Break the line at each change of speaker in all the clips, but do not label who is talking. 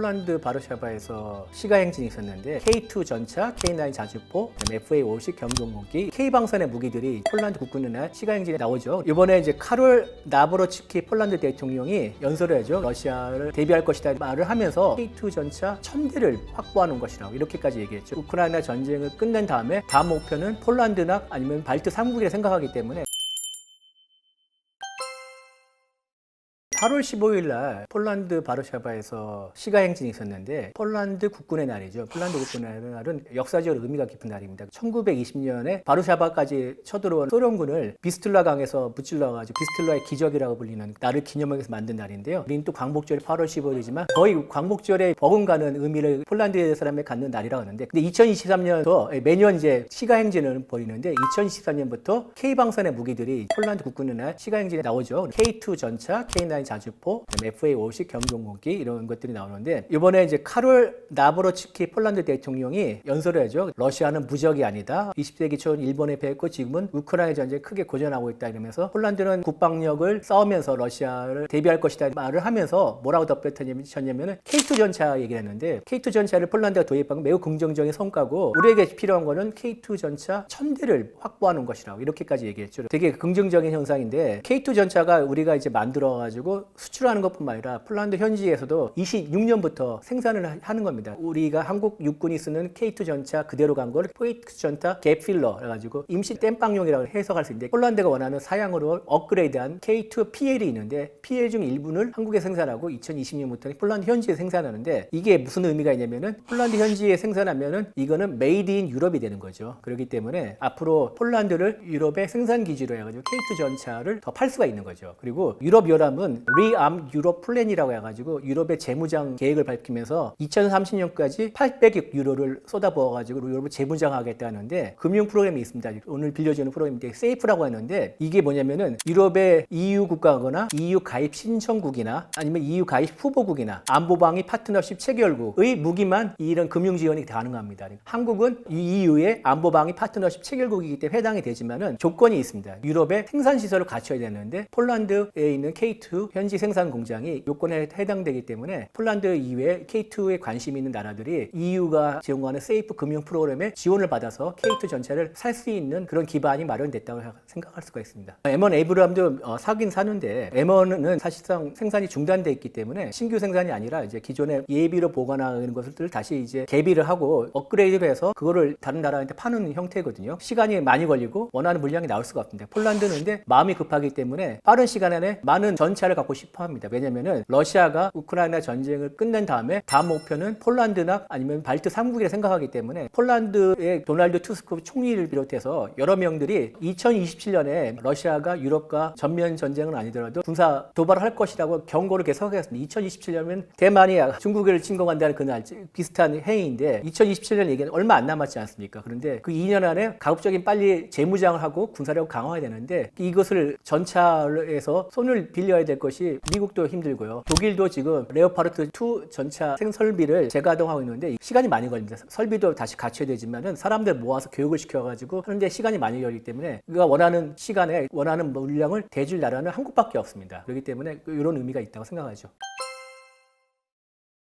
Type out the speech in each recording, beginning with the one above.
폴란드 바르샤바에서 시가 행진이 있었는데 K2 전차, K9 자주포, FA50 경동무기, K방선의 무기들이 폴란드 국군의 날 시가 행진에 나오죠. 이번에 이제 카롤 나브로츠키 폴란드 대통령이 연설을 하죠. 러시아를 대비할 것이다 말을 하면서 K2 전차 1000대를 확보하는 것이라고 이렇게까지 얘기했죠. 우크라이나 전쟁을 끝낸 다음에 다음 목표는 폴란드나 아니면 발트 3국이라 생각하기 때문에 8월 15일 날 폴란드 바르샤바에서 시가 행진이 있었는데 폴란드 국군의 날이죠. 폴란드 국군의 날은 역사적으로 의미가 깊은 날입니다. 1920년에 바르샤바까지 쳐들어온 소련군을 비스틀라 강에서 무찔러 가지고 비스틀라의 기적이라고 불리는 날을 기념하기 위해서 만든 날인데요. 우리는 또 광복절이 8월 15일이지만 거의 광복절에 버금가는 의미를 폴란드 사람에 갖는 날이라고 하는데 근데 2023년도 매년 이제 시가 행진을 벌이는데 2023년부터 K방선의 무기들이 폴란드 국군의 날 시가 행진에 나오죠. K2 전차, K9 자주포, FA50 경동무기 이런 것들이 나오는데 이번에 이제 카롤 나브로츠키 폴란드 대통령이 연설을 하죠. 러시아는 무적이 아니다. 20세기 초 일본에 패했고 지금은 우크라이나 전쟁에 크게 고전하고 있다 이러면서 폴란드는 국방력을 싸우면서 러시아를 대비할 것이다 말을 하면서 뭐라고 덧붙였냐면은 K2 전차 얘기를 했는데 K2 전차를 폴란드가 도입한 건 매우 긍정적인 성과고 우리에게 필요한 거는 K2 전차 1000대를 확보하는 것이라고 이렇게까지 얘기했죠. 되게 긍정적인 현상인데 K2 전차가 우리가 이제 만들어 가지고 수출하는 것뿐만 아니라 폴란드 현지에서도 26년부터 생산을 하- 하는 겁니다. 우리가 한국 육군이 쓰는 K2 전차 그대로 간걸 K2 전차 갭필러 해가지고 임시 땜빵용이라고 해석할 수 있는데 폴란드가 원하는 사양으로 업그레이드한 K2 PL이 있는데 PL 중 일부를 한국에 생산하고 2020년부터 폴란드 현지에 생산하는데 이게 무슨 의미가 있냐면은 폴란드 현지에 생산하면은 이거는 메이드 인 유럽이 되는 거죠. 그렇기 때문에 앞으로 폴란드를 유럽의 생산 기지로 해가지고 K2 전차를 더 팔 수가 있는 거죠. 그리고 유럽 연합은 리암 유럽 플랜이라고 해가지고 유럽의 재무장 계획을 밝히면서 2030년까지 800억 유로를 쏟아부어가지고 유럽을 재무장하겠다는데 금융 프로그램이 있습니다. 오늘 빌려주는 프로그램인데 세이프라고 하는데 이게 뭐냐면은 유럽의 EU 국가거나 EU 가입 신청국이나 아니면 EU 가입 후보국이나 안보방위 파트너십 체결국의 무기만 이런 금융 지원이 가능합니다. 한국은 EU의 안보방위 파트너십 체결국이기 때문에 해당이 되지만은 조건이 있습니다. 유럽의 생산 시설을 갖춰야 되는데 폴란드에 있는 K2 현지 생산 공장이 요건에 해당되기 때문에 폴란드 이외에 K2에 관심 있는 나라들이 EU가 제공하는 세이프 금융 프로그램에 지원을 받아서 K2 전차를 살 수 있는 그런 기반이 마련됐다고 생각할 수가 있습니다. M1 에이브람도 어, 사긴 사는데 M1은 사실상 생산이 중단돼 있기 때문에 신규 생산이 아니라 이제 기존에 예비로 보관하는 것을 다시 이제 개비를 하고 업그레이드를 해서 그거를 다른 나라한테 파는 형태거든요. 시간이 많이 걸리고 원하는 물량이 나올 수가 없는데 폴란드는 근데 마음이 급하기 때문에 빠른 시간 안에 많은 전차를 갖고 싶어 합니다. 왜냐면은 러시아가 우크라이나 전쟁을 끝낸 다음에 다음 목표는 폴란드나 아니면 발트 3국이라 생각하기 때문에 폴란드의 도날드 투스크 총리를 비롯해서 여러 명들이 2027년에 러시아가 유럽과 전면 전쟁은 아니더라도 군사 도발을 할 것이라고 경고를 계속하겠습니다. 2027년이면 대만이 중국을 침공한다는 그날 비슷한 해인데 2027년 얘기는 얼마 안 남았지 않습니까? 그런데 그 2년 안에 가급적인 빨리 재무장을 하고 군사력을 강화해야 되는데 이것을 전차에서 손을 빌려야 될 것이 미국도 힘들고요. 독일도 지금 레오파르트 2 전차 생설비를 재가동하고 있는데 시간이 많이 걸립니다. 설비도 다시 갖춰야 되지만은 사람들 모아서 교육을 시켜가지고 하는데 시간이 많이 걸리기 때문에 그가 원하는 시간에 원하는 물량을 대줄 나라는 한국밖에 없습니다. 그렇기 때문에 이런 의미가 있다고 생각하죠.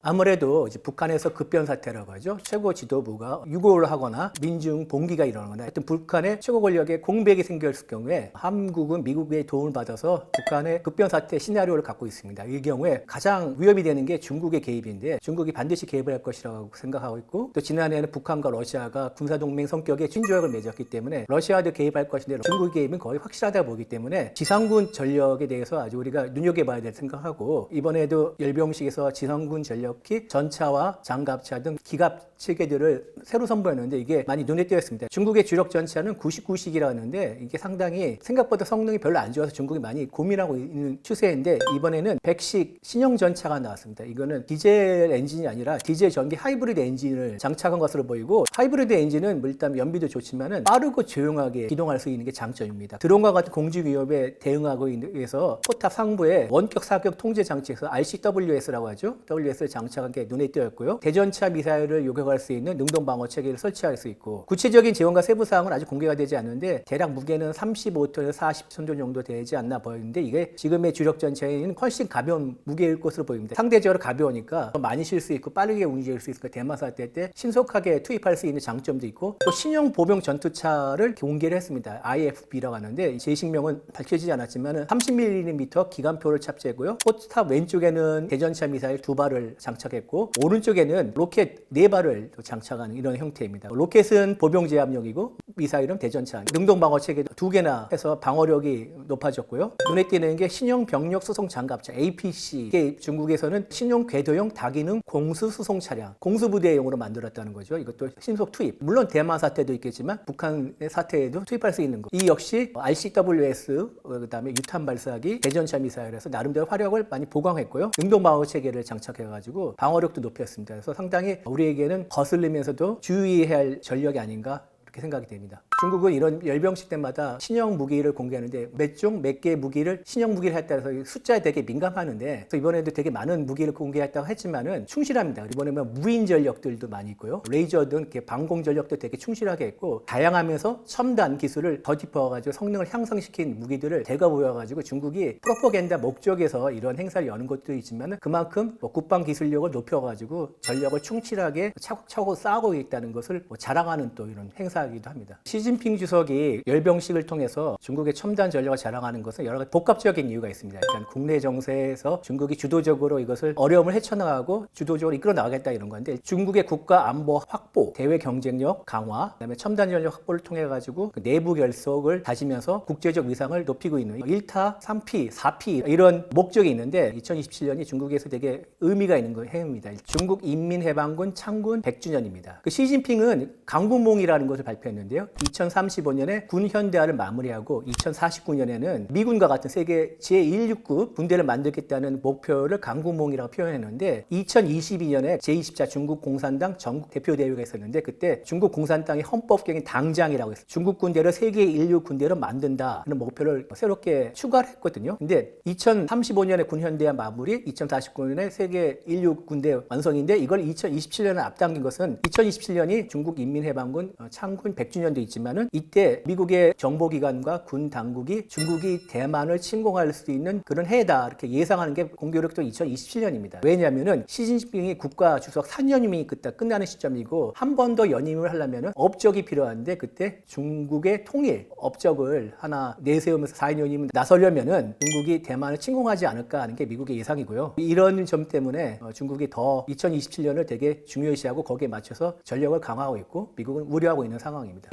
아무래도 이제 북한에서 급변 사태라고 하죠. 최고 지도부가 유고를 하거나 민중 봉기가 일어나거나 하여튼 북한의 최고 권력의 공백이 생겼을 경우에 한국은 미국의 도움을 받아서 북한의 급변 사태 시나리오를 갖고 있습니다. 이 경우에 가장 위협이 되는 게 중국의 개입인데 중국이 반드시 개입을 할 것이라고 생각하고 있고 또 지난해에는 북한과 러시아가 군사동맹 성격의 친조약을 맺었기 때문에 러시아도 개입할 것인데 중국 개입은 거의 확실하다 보기 때문에 지상군 전력에 대해서 아주 우리가 눈여겨봐야 될 생각하고 이번에도 열병식에서 지상군 전력 이 전차와 장갑차 등 기갑 체계들을 새로 선보였는데 이게 많이 눈에 띄었습니다. 중국의 주력 전차는 99식이라 하는데 이게 상당히 생각보다 성능이 별로 안 좋아서 중국이 많이 고민하고 있는 추세인데 이번에는 100식 신형 전차가 나왔습니다. 이거는 디젤 엔진이 아니라 디젤 전기 하이브리드 엔진을 장착한 것으로 보이고 하이브리드 엔진은 뭐 일단 연비도 좋지만은 빠르고 조용하게 기동할 수 있는 게 장점입니다. 드론과 같은 공중 위협에 대응하고 위해서 포탑 상부에 원격 사격 통제 장치에서 RCWS라고 하죠. WS를 장착한 게 눈에 띄었고요. 대전차 미사일을 요격 들어갈 수 있는 능동 방어 체계를 설치할 수 있고 구체적인 지원과 세부 사항은 아직 공개가 되지 않는데 대략 무게는 35톤에서 40톤 정도 되지 않나 보이는데 이게 지금의 주력 전차에는 훨씬 가벼운 무게일 것으로 보입니다. 상대적으로 가벼우니까 더 많이 실수 있고 빠르게 움직일 수 있으니까 대마사 때때 신속하게 투입할 수 있는 장점도 있고 또 신형 보병 전투차를 공개를 했습니다. IFB라고 하는데 제식명은 밝혀지지 않았지만 30mm 기관표를 탑재고요. 포탑 왼쪽에는 대전차 미사일 두 발을 장착했고 오른쪽에는 로켓 네 발을 또 장착하는 이런 형태입니다. 로켓은 보병 제압용이고 미사일은 대전차 능동 방어 체계 두 개나 해서 방어력이 높아졌고요. 눈에 띄는 게 신형 병력 수송 장갑차 APC 이게 중국에서는 신형 궤도용 다기능 공수 수송 차량 공수 부대용으로 만들었다는 거죠. 이것도 신속 투입. 물론 대만 사태도 있겠지만 북한의 사태에도 투입할 수 있는 거. 이 역시 RCWS 어, 그다음에 유탄 발사기 대전차 미사일에서 나름대로 화력을 많이 보강했고요. 능동 방어 체계를 장착해 가지고 방어력도 높였습니다. 그래서 상당히 우리에게는 거슬리면서도 주의해야 할 전력이 아닌가 이렇게 생각이 됩니다. 중국은 이런 열병식 때마다 신형 무기를 공개하는데 몇 종, 몇 개의 무기를 신형 무기를 했다 해서 숫자에 되게 민감하는데 그래서 이번에도 되게 많은 무기를 공개했다고 했지만은 충실합니다. 이번에 는 무인 전력들도 많이 있고요. 레이저 등 방공 전력도 되게 충실하게 했고 다양하면서 첨단 기술을 더 짚어가지고 성능을 향상시킨 무기들을 대거 보여 가지고 중국이 프로포겐다 목적에서 이런 행사를 여는 것도 있지만은 그만큼 뭐 국방 기술력을 높여 가지고 전력을 충실하게 차곡차곡 쌓고 있다는 것을 뭐 자랑하는 또 이런 행사이기도 합니다. 핑 주석이 열병식을 통해서 중국의 첨단 전력을 자랑하는 것은 여러 가지 복합적인 이유가 있습니다. 일단 국내 정세에서 중국이 주도적으로 이것을 어려움을 헤쳐나가고 주도적으로 이끌어 나가겠다 이런 건데 중국의 국가 안보 확보, 대외 경쟁력 강화, 그다음에 첨단 전력 확보를 통해 가지고 그 내부 결속을 다지면서 국제적 위상을 높이고 있는 1타, 3피, 4피 이런 목적이 있는데 2027년이 중국에서 되게 의미가 있는 거 해입니다. 중국 인민해방군 창군 100주년입니다. 그 시진핑은 강구몽이라는 것을 발표했는데요. 2035년에 군 현대화를 마무리하고 2049년에는 미군과 같은 세계 제169 군대를 만들겠다는 목표를 강구몽이라고 표현했는데 2022년에 제24 중국 공산당 전국 대표 대회가 있었는데 그때 중국 공산당이 헌법경인 당장이라고 했어요. 중국 군대를 세계 인류 군대로 만든다는 목표를 새롭게 추가를 했거든요. 근데 2035년에 군 현대화 마무리, 2049년에 세계 인류 군대 완성인데 이걸 2027년에 앞당긴 것은 2027년이 중국 인민해방군 어, 창군 100주년도 있지만 은 이때 미국의 정보기관과 군 당국이 중국이 대만을 침공할 수 있는 그런 해다 이렇게 예상하는 게 공교롭도 2027년입니다. 왜냐하면은 시진핑이 국가 주석 4년임이 그때 끝나는 시점이고 한 번 더 연임을 하려면은 업적이 필요한데 그때 중국의 통일 업적을 하나 내세우면서 4년 연임 나서려면은 중국이 대만을 침공하지 않을까 하는 게 미국의 예상이고요. 이런 점 때문에 어, 중국이 더 2027년을 되게 중요시하고 거기에 맞춰서 전력을 강화하고 있고 미국은 우려하고 있는 상황입니다.